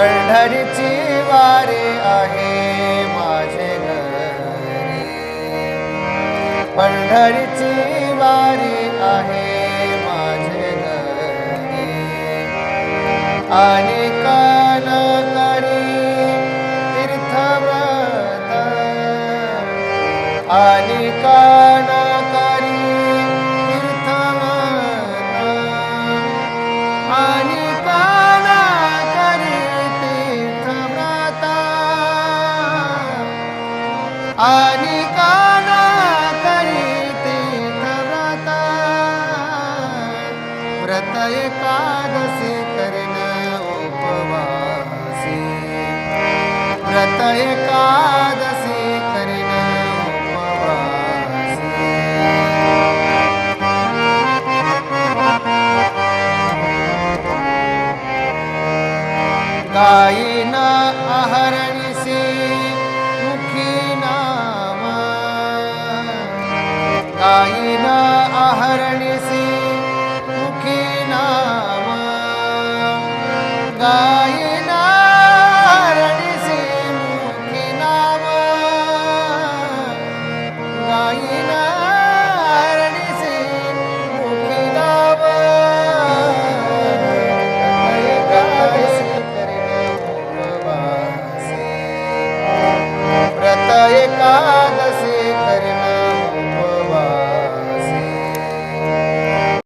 पंढरीची वारी आहे माझे घरी. पंढरीची वारी आहे माझे घरी. आणि कान करी तीर्थव्रत. आणि कान आणि काना करीती करता व्रत एकादशी करण उपवासी. व्रत एकादशी करण उपवासी. आहार गंगाए ना